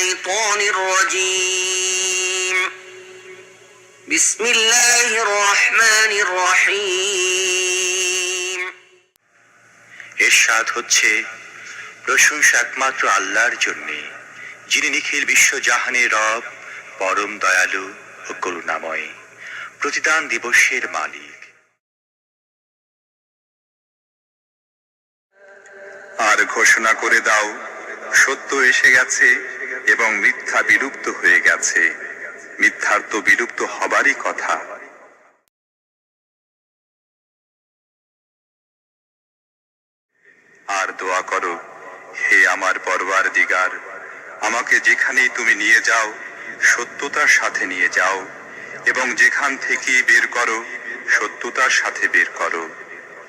أعوذ بالله من الشيطان الرجيم بسم الله الرحمن الرحيم এরশাদ হচ্ছে প্রশংসা একমাত্র আল্লাহর জন্যে যিনি নিখিল বিশ্ব জাহানের রব পরম দয়ালু ও করুণাময় প্রতিদান দিবসের মালিক আর ঘোষণা করে দাও সত্য এসে গেছে এবং মিথ্যা বিলুপ্ত হয়ে গেছে। মিথ্যার তো বিলুপ্ত হবারই কথা। আর দোয়া করো, হে আমার পরবার দিগার আমাকে যেখানেই তুমি নিয়ে যাও, সত্যতার সাথে নিয়ে যাও, এবং যেখান থেকে বের করো, সত্যতার সাথে বের করো,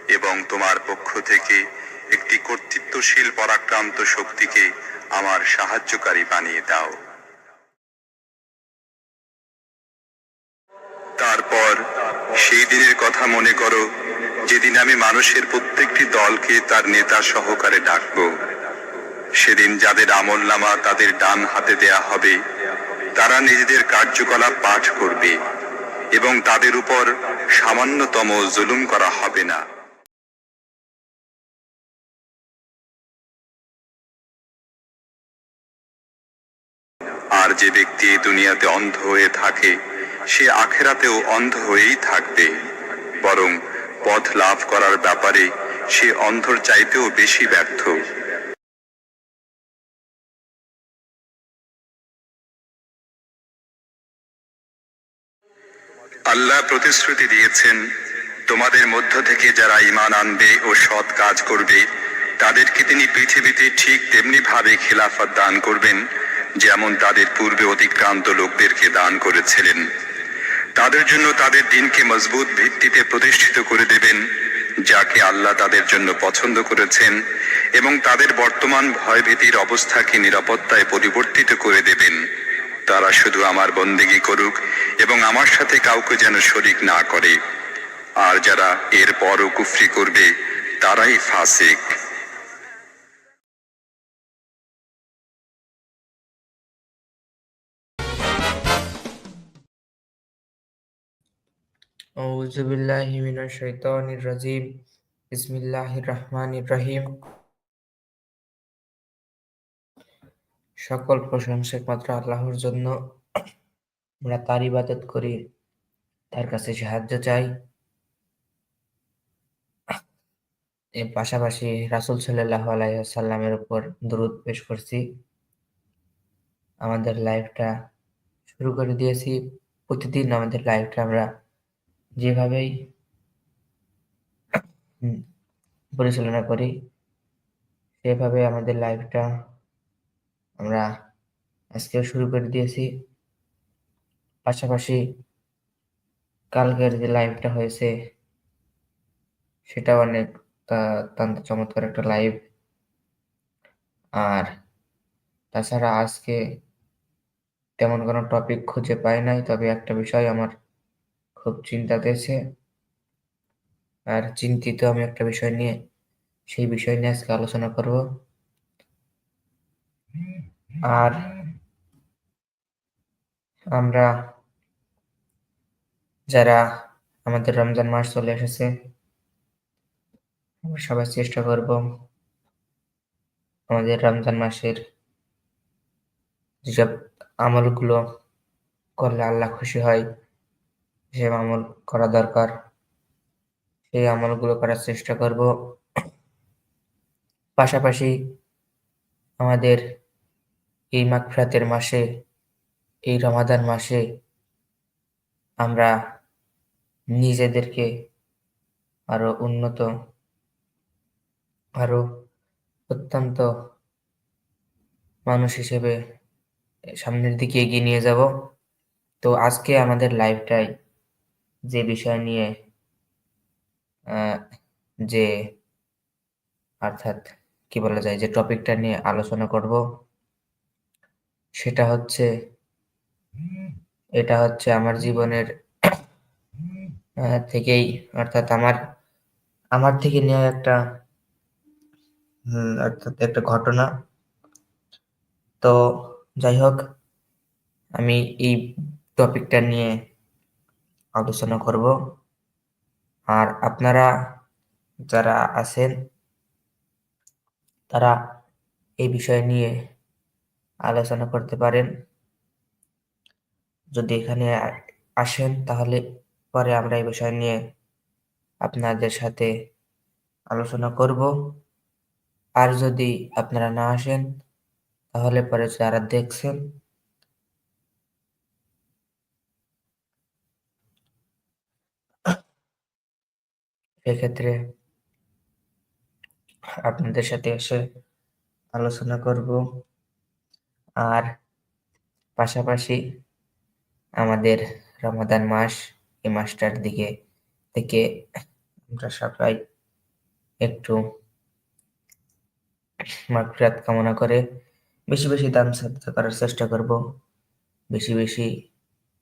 এবং তোমার পক্ষ থেকে একটি কর্তৃত্বশীল পরাক্রান্ত শক্তিকে আমার সাহায্যকারী বানিয়ে দাও। তারপর সেই দিনের কথা মনে করো, যেদিন আমি মানুষের প্রত্যেকটি দলকে তার নেতা সহকারে ডাকব। সেদিন যাদের আমল নামা তাদের ডান হাতে দেয়া হবে, তারা নিজেদের কার্যকলাপ পাঠ করবে এবং তাদের উপর সামান্যতম জুলুম করা হবে না। যে ব্যক্তি এই দুনিয়াতে অন্ধ হয়ে থাকে, সে আখেরাতেও অন্ধ হয়েই থাকবে। বরং পথ লাভ করার ব্যাপারে সে অন্ধর চাইতেও বেশি ব্যর্থ। আল্লাহ প্রতিশ্রুতি দিয়েছেন, তোমাদের মধ্য থেকে যারা ঈমান আনবে ও সৎ কাজ করবে, তাদেরকে তিনি পৃথিবীতে ঠিক তেমনি ভাবে খেলাফত দান করবেন। যেমন তাদের পূর্বে অতিক্রান্ত লোকদেরকে দান করেছিলেন। তাদের জন্য তাদের দিনকে মজবুত ভিত্তিতে প্রতিষ্ঠিত করে দেবেন, যাকে আল্লাহ তাদের জন্য পছন্দ করেছেন এবং তাদের বর্তমান ভয়ভীতির অবস্থাকে নিরাপত্তায় পরিবর্তিত করে দেবেন। তারা শুধু আমার বন্দেগী করুক এবং আমার সাথে কাউকে যেন শরিক না করে। আর যারা এর পরও কুফরি করবে, তারাই ফাসিক। أعوذ بالله من الشيطان الرجيم بسم الله الرحمن الرحيم সকল প্রশংসা একমাত্র আল্লাহর জন্য আমরা তার ইবাদত করি তার কাছে সাহায্য চাই এর পাশাপাশি রাসূল সাল্লাল্লাহু আলাইহি সাল্লামের উপর দরুদ পেশ করছি আমাদের লাইফটা শুরু করে দিয়েছি প্রতিদিন আমাদের লাইফটা আমরা যেভাবেই পরিচালনা করি, সেভাবে আমাদের লাইফটা আমরা আজকেও শুরু করে দিয়েছি। পাশাপাশি কালকের যে লাইভটা হয়েছে সেটা অনেক চমৎকার একটা লাইভ আর তাছাড়া আজকে তেমন কোনো টপিক খুঁজে পাই নাই, তবে একটা বিষয় আমার খুব চিন্তা দিয়েছে। আর চিন্তিত আমি একটা বিষয় নিয়ে, সেই বিষয় নিয়ে আজকে আলোচনা করব। আর আমরা যারা আমাদের রমজান মাস চলে এসেছে, আমরা সবাই চেষ্টা করব আমাদের রমজান মাসের যেসব আমলগুলো করলে আল্লাহ খুশি হয় সেসব আমল করা দরকার, সেই আমলগুলো করার চেষ্টা করব। পাশাপাশি আমাদের এই মাগফিরাতের মাসে, এই রমাদান মাসে আমরা নিজেদেরকে আরও উন্নত, আরও অত্যন্ত মানুষ হিসেবে সামনের দিকে এগিয়ে নিয়ে যাব। তো আজকে আমাদের লাইভটাই যে বিষয় নিয়ে যে অর্থাৎ কি বলা যায়, যে টপিকটা নিয়ে আলোচনা করব, সেটা হচ্ছে, এটা হচ্ছে আমার জীবনের থেকেই, অর্থাৎ আমার আমার থেকে নেওয়া একটা অর্থাৎ একটা ঘটনা। তো যাই হোক, আমি এই টপিকটা নিয়ে আলোচনা করব। আর আপনারা যারা আছেন, তারা এই বিষয় নিয়ে আলোচনা করতে পারেন। যদি এখানে আসেন, তাহলে পরে আমরা এই বিষয় নিয়ে আপনাদের সাথে আলোচনা করব। আর যদি আপনারা না আসেন, তাহলে পরে যারা দেখছেন সেক্ষেত্রে আপনাদের সাথে এসে আলোচনা করব। আর পাশাপাশি আমাদের রমাদান মাস এই মাসটার দিকে থেকে আমরা সবাই একটু মাগফিরাত কামনা করে বেশি বেশি দান সাদকা করার চেষ্টা করব, বেশি বেশি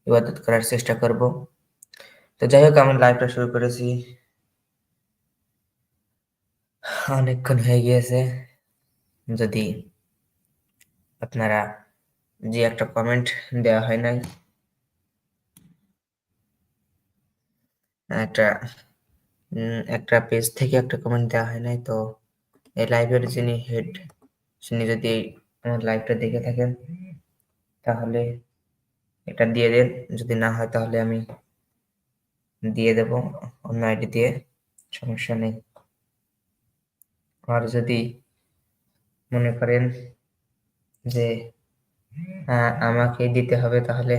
ইবাদত করার চেষ্টা করব। তো যাই হোক, আমি লাইভটা শুরু করেছি। অনেকক্ষণ হয়ে গিয়েছে। যদি আপনারা যে একটা কমেন্ট দেওয়া হয় নাই, একটা একটা পেজ থেকে একটা কমেন্ট দেওয়া হয় নাই, তো এই লাইভের যিনি হেড তিনি যদি আমার লাইভটা দেখে থাকেন, তাহলে এটা দিয়ে দেন। যদি না হয়, তাহলে আমি দিয়ে দেব। অন্য আইডি দিয়ে, সমস্যা নেই। আর যদি মনে করেন যে আমাকে দিতে হবে তাহলে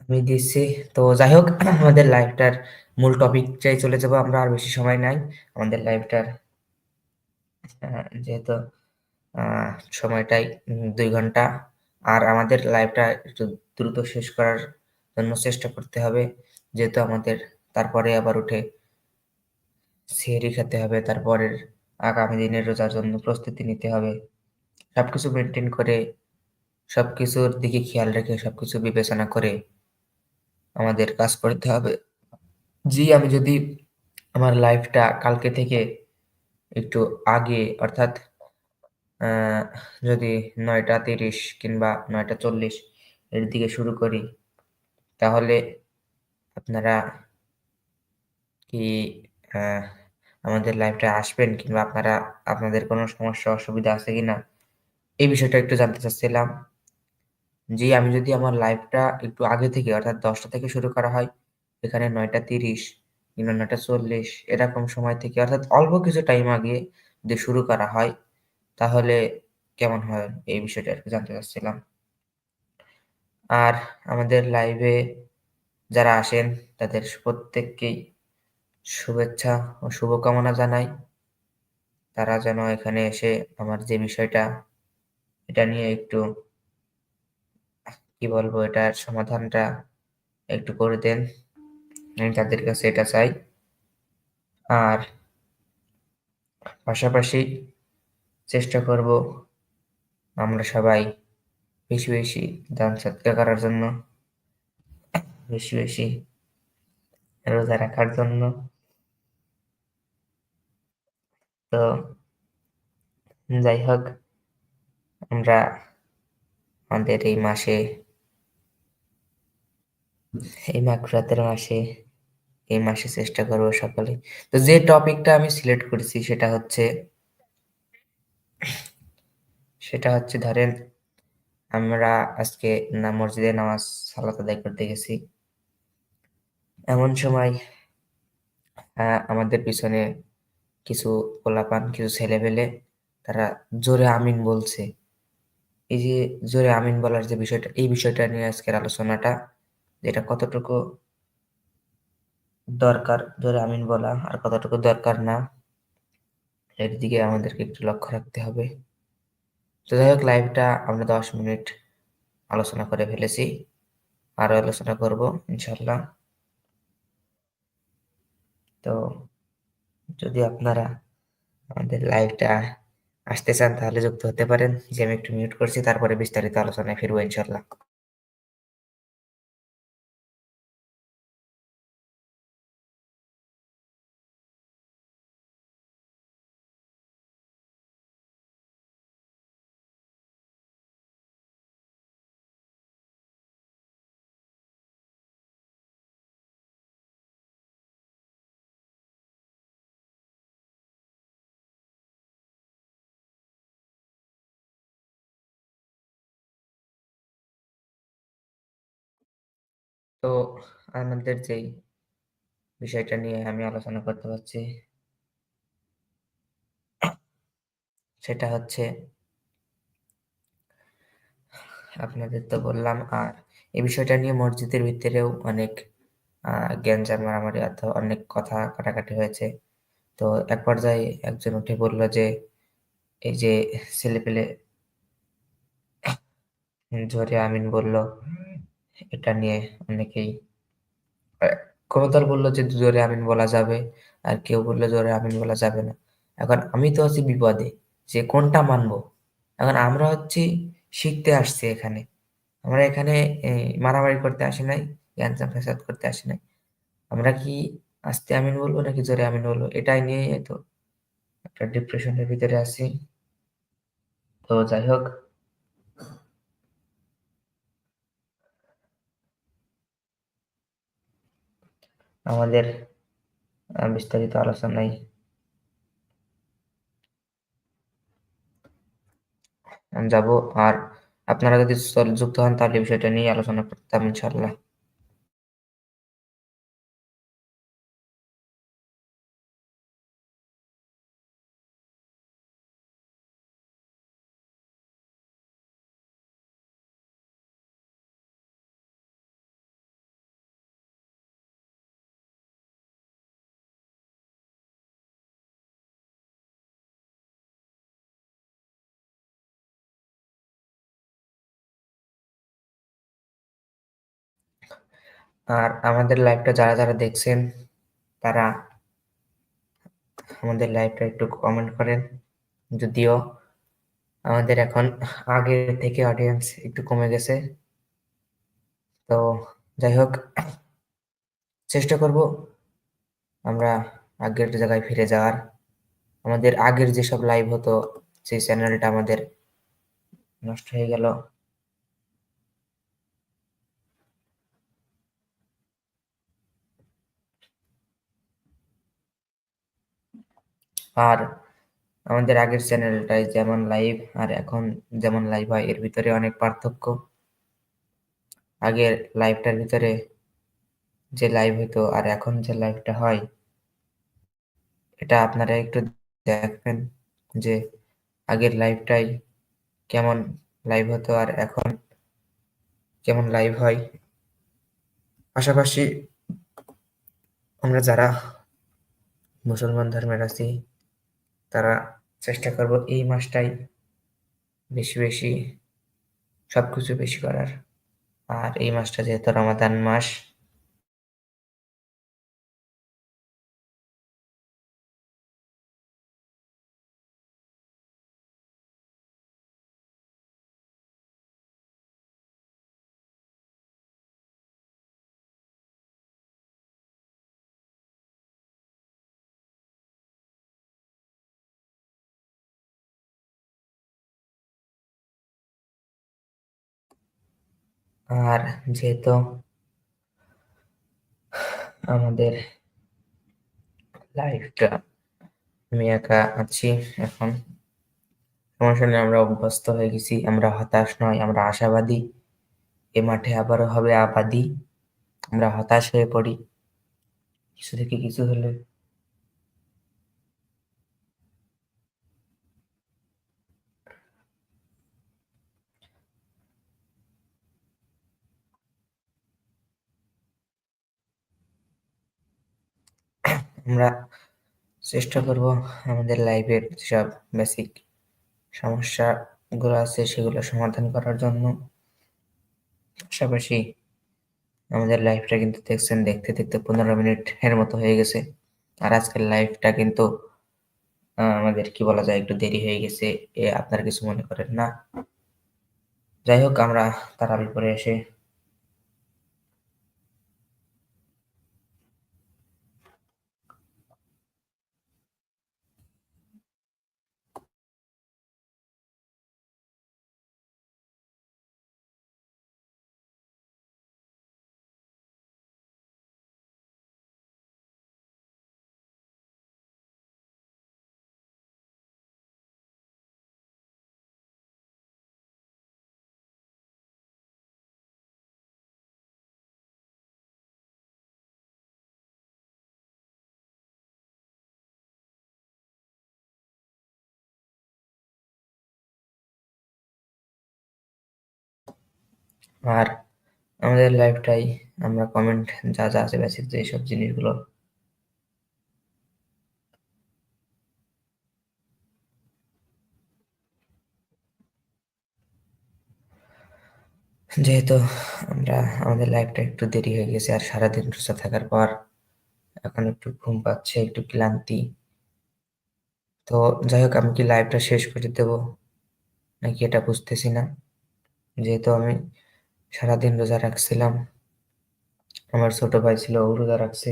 আমি দিচ্ছি। তো যাই হোক, আমাদের লাইভটার মূল টপিকটাই চলে যাব। আমরা আর বেশি সময় নাই। আমাদের লাইভটার যেহেতু সময়টাই দুই ঘণ্টা, আর আমাদের লাইভটা একটু দ্রুত শেষ করার জন্য চেষ্টা করতে হবে। যেহেতু আমাদের, তারপরে আবার উঠে সেহরি খেতে হবে, তারপরের আগামী দিনের রোজার জন্য প্রস্তুতি নিতে হবে। সবকিছু মেনটেন করে সব কিছুর দিকে খেয়াল রেখে সবকিছু বিবেচনা করে আমাদের কাজ করতে হবে। জি, আমি যদি আমার লাইফটা কালকে থেকে একটু আগে, অর্থাৎ যদি নয়টা তিরিশ কিংবা নয়টা চল্লিশ এর দিকে শুরু করি, তাহলে আপনারা কি আমাদের লাইফটা আসবেন কিংবা আপনারা, আপনাদের কোনো সমস্যা, অসুবিধা আছে কিনা, এই বিষয়টা একটু জানতে চাচ্ছিলাম। জি, আমি যদি আমার লাইফটা একটু আগে থেকে, অর্থাৎ দশটা থেকে শুরু করা হয়, এখানে নয়টা তিরিশ কিংবা নয়টা চল্লিশ, এরকম সময় থেকে, অর্থাৎ অল্প কিছু টাইম আগে যদি শুরু করা হয়, তাহলে কেমন হয়? এই বিষয়টা একটু জানতে চাচ্ছিলাম। আর আমাদের লাইভে যারা আসেন, তাদের প্রত্যেককেই শুভেচ্ছা ও শুভকামনা জানাই। তারা যেন এখানে এসে আমার যে বিষয়টা, এটা নিয়ে একটু, কি বলব, এটার সমাধানটা একটু করে দেন। আমি তাদের কাছে এটা চাই। আর পাশাপাশি চেষ্টা করব আমরা সবাই বেশি বেশি দান সৎকার করার জন্য, বেশি বেশি রোজা রাখার জন্য। তো যাই হোক আমরা আমাদের এই মাসে, এই মাগফিরাতের মাসে, এই মাসে চেষ্টা করব সকালে তো যে টপিকটা আমি সিলেক্ট করেছি সেটা হচ্ছে সেটা হচ্ছে ধরেন, আমরা আজকে না মসজিদে নামাজ, সালাত আদায় করতে গেছি। এমন সময় আমাদের পিছনে কিছু পোলাপান, কিছু ছেলে পেলে তারা জোরে আমিন বলছে। এই যে জোরে আমিন বলার যে বিষয়টা, এই বিষয়টা নিয়ে আজকের আলোচনাটা, যেটা কতটুকু দরকার জোরে আমিন বলা আর কতটুকু দরকার না, এর দিকে আমাদেরকে একটু লক্ষ্য রাখতে হবে। তো যাই হোক, লাইভটা আমরা দশ মিনিট আলোচনা করে ফেলেছি। আরও আলোচনা করব ইনশাল্লাহ তো যদি আপনারা আমাদের লাইভটা আসতে চান, তাহলে যুক্ত হতে পারেন। যে আমি একটু মিউট করছি, তারপরে বিস্তারিত আলোচনায় ফিরবো ইনশাল্লাহ তো আমাদের যেই বিষয়টা নিয়ে আমি আলোচনা করতে পারছি সেটা হচ্ছে আপনাদের তো বললাম, আর এই বিষয়টা নিয়ে মসজিদের ভিতরেও অনেক গ্যাঞ্জাম মারামারি অথবা অনেক কথা কাটাকাটি হয়েছে। তো এক পর্যায়ে একজন উঠে বলল যে, এই যে ছেলেপেলে জোরে আমিন বলল এটা নিয়ে অনেকেই কোনো দল বলল যে, জোরে আমিন বলা যাবে। আর কেউ বলল, জোরে আমিন বলা যাবে না। এখন আমি তো আছি বিপদে, যে কোনটা মানবো? এখন আমরা হচ্ছি শিখতে আসছি এখানে। আমরা এখানে মারামারি করতে আসি নাই গ্যাঞ্জাম ফ্যাসাদ করতে আসি নাই। আমরা কি আস্তে আমিন বলব নাকি জোরে আমিন বলব? এটাই নিয়ে তো একটা ডিপ্রেশনের ভিতরে আছি। তো যাই হোক আমাদের বিস্তারিত আলোচনায়। যাব, আর আপনারা যদি যুক্ত হন তাহলে বিষয়টা নিয়ে আলোচনা করতাম ইনশাল্লাহ আর আমাদের লাইভটা যারা যারা দেখছেন, তারা আমাদের লাইভটা একটু কমেন্ট করেন। যদিও আমাদের এখন আগের থেকে অডিয়েন্স একটু কমে গেছে। তো যাই হোক, চেষ্টা করব আমরা আগের জায়গায় ফিরে যাওয়ার। আমাদের আগের যেসব লাইভ হতো, সেই চ্যানেলটা আমাদের নষ্ট হয়ে গেল। আর আমাদের আগের চ্যানেলটায় যেমন লাইভ আর এখন যেমন লাইভ হয়, এর ভিতরে অনেক পার্থক্য। আগের লাইভটার ভিতরে যে লাইভ হতো আর এখন যে লাইভটা হয়, এটা আপনারা একটু দেখবেন যে আগের লাইভটাই কেমন লাইভ হতো আর এখন কেমন লাইভ হয়। পাশাপাশি আমরা যারা মুসলমান ধর্মের আছি তারা চেষ্টা করব এই মাসটাই বেশি বেশি সবকিছু বেশি করার। আর এই মাসটা যেহেতু রমাদান মাস আর যেহেতু আমাদের লাইফটা আমি একা আছি এখন সমস্যা আমরা অভ্যস্ত হয়ে গেছি, আমরা হতাশ নয় আমরা আশাবাদী। এ মাঠে আবারও হবে আবাদি, আমরা হতাশ হয়ে পড়ি। কিছু থেকে কিছু হলে আমরা চেষ্টা করব আমাদের লাইফের যেসব বেসিক সমস্যাগুলো আছে, সেগুলো সমাধান করার জন্য। পাশাপাশি আমাদের লাইফটা কিন্তু দেখছেন, দেখতে দেখতে পনেরো মিনিট এর মতো হয়ে গেছে। আর আজকের লাইফটা কিন্তু আমাদের কি বলা যায়, একটু দেরি হয়ে গেছে, এ আপনারা কিছু মনে করেন না। যাই হোক, আমরা তারাবির পরে এসে আর আমাদের লাইফটাই আমরা কমেন্ট যা যা আছে বেসিক যে সব জিনিসগুলো। যেহেতু আমরা, আমাদের লাইফটা একটু দেরি হয়ে গেছে আর সারাদিন রোজা থাকার পর এখন একটু ঘুম পাচ্ছে, একটু ক্লান্তি। তো যাই হোক, আমি কি লাইভটা শেষ করে দেব? নাকি এটা বুঝতেছি না? যেহেতু আমি সারাদিন রোজা রাখছিলাম। আমার ছোট ভাই ছিল, ও রোজা রাখছে।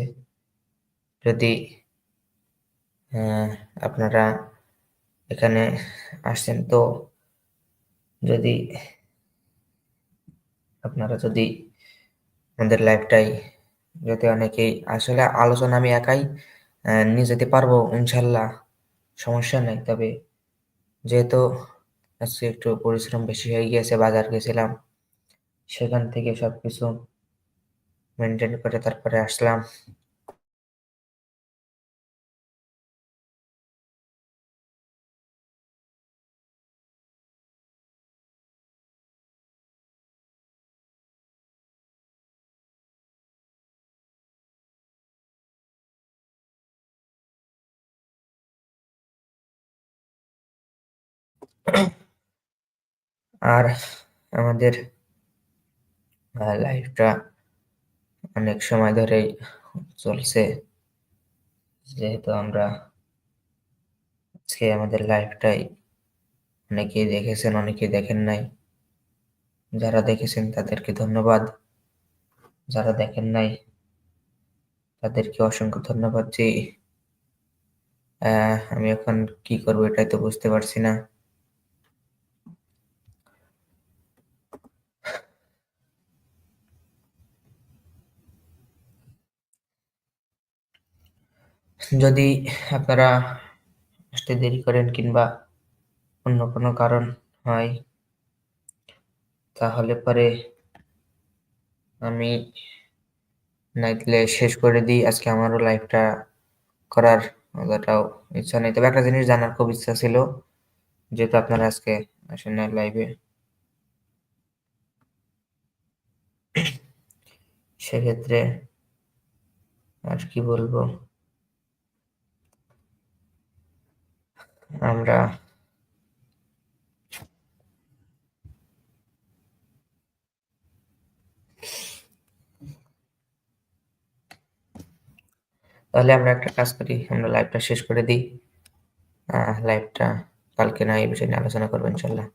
যদি আপনারা এখানে আসছেন তো যদি আপনারা যদি আমাদের লাইফটাই যদি অনেকেই, আসলে আলোচনা আমি একাই নিয়ে যেতে পারব ইনশাল্লাহ, সমস্যা নাই। তবে যেহেতু আজকে একটু পরিশ্রম বেশি হয়ে গিয়েছে, বাজার গেছিলাম সেখান থেকে সবকিছু মেনটেন করে তারপরে আসলাম। আর আমাদের লাইফটা অনেক সময় ধরেই চলছে। যেহেতু আমরা আজকে আমাদের লাইফটাই অনেকেই দেখেছেন, অনেকেই দেখেন নাই। যারা দেখেছেন তাদেরকে ধন্যবাদ। যারা দেখেন নাই তাদেরকে অসংখ্য ধন্যবাদ যে আমি এখন কি করব এটাই তো বুঝতে পারছি না। যদি আপনারা আসতে দেরি করেন কিংবা অন্য কোনো কারণ হয়, তাহলে পরে আমি নাইটলে শেষ করে দিই। আজকে আমারও লাইফটা করার অতটাও ইচ্ছা নেই। তবে একটা জিনিস জানার খুব ইচ্ছা ছিল, যেহেতু আপনারা আজকে আসেন না লাইভে সেক্ষেত্রে আর কি বলব? আমরা তাহলে আমরা একটা কাজ করি, আমরা লাইভটা শেষ করে দিই। লাইভটা কালকে না, এই বিষয়ে নিয়ে আলোচনা করব ইনশাল্লাহ।